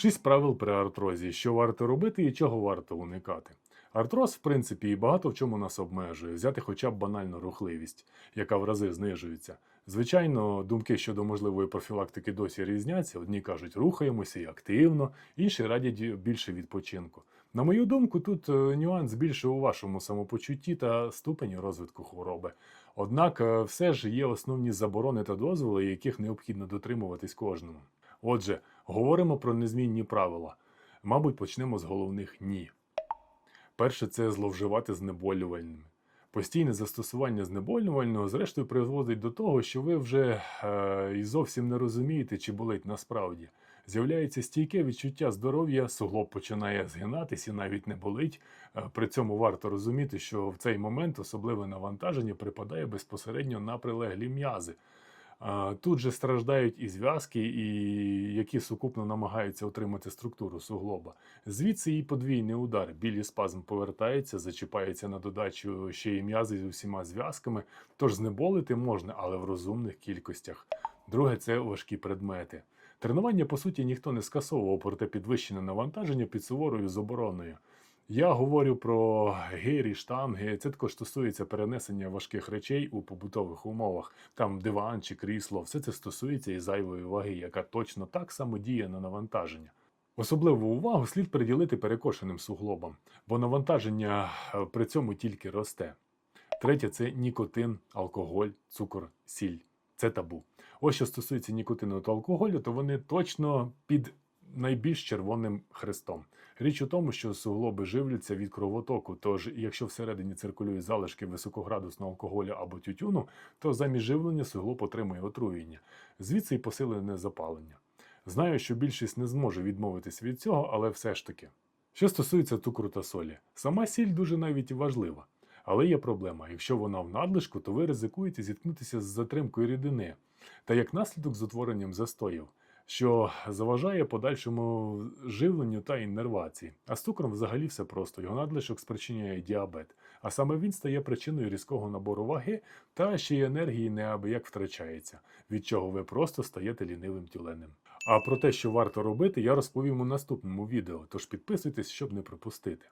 Шість правил при артрозі, що варто робити і чого варто уникати. Артроз, в принципі, і багато в чому нас обмежує, взяти хоча б банальну рухливість, яка в рази знижується. Звичайно, думки щодо можливої профілактики досі різняться. Одні кажуть, рухаємося і активно, інші радять більше відпочинку. На мою думку, тут е, нюанс більше у вашому самопочутті та ступені розвитку хвороби. Однак, е, все ж є основні заборони та дозволи, яких необхідно дотримуватись кожному. Отже, говоримо про незмінні правила. Мабуть, почнемо з головних ні. Перше це зловживати знеболювальними. Постійне застосування знеболювального, зрештою, призводить до того, що ви вже е, і зовсім не розумієте, чи болить насправді. З'являється стійке відчуття здоров'я, суглоб починає згинатись і навіть не болить. Е, При цьому варто розуміти, що в цей момент особливе навантаження припадає безпосередньо на прилеглі м'язи. Тут же страждають і зв'язки, і які сукупно намагаються отримати структуру суглоба. Звідси і подвійний удар. Білі спазм повертається, зачіпається на додачу ще й м'язи з усіма зв'язками. Тож знеболити можна, але в розумних кількостях. Друге це важкі предмети. Тренування, по суті, ніхто не скасовував, проте підвищене навантаження під суворою забороною. Я говорю про гирі, штанги. Це також стосується перенесення важких речей у побутових умовах. Там диван чи крісло. Все це стосується і зайвої ваги, яка точно так само діє на навантаження. Особливу увагу слід приділити перекошеним суглобам, бо навантаження е, при цьому тільки росте. Третє це нікотин, алкоголь, цукор, сіль. Це табу. Ось що стосується нікотину та алкоголю, то вони точно під найбільш червоним хрестом. Річ у тому, що суглоби живляться від кровотоку, тож якщо всередині циркулюють залишки високоградусного алкоголю або тютюну, то замість живлення суглоб отримує отруєння, звідси й посилене запалення. Знаю, що більшість не зможе відмовитись від цього, але все ж таки. Що стосується цукру та солі, сама сіль дуже навіть важлива. Але є проблема. Якщо вона в надлишку, то ви ризикуєте зіткнутися з затримкою рідини та як наслідок з утворенням застоїв, що заважає подальшому живленню та іннервації. А з цукром взагалі все просто. Його надлишок спричиняє діабет, а саме він стає причиною різкого набору ваги та ще й енергії неабияк втрачається, від чого ви просто стаєте лінивим тюленем. А про те, що варто робити, я розповім у наступному відео, тож підписуйтесь, щоб не пропустити.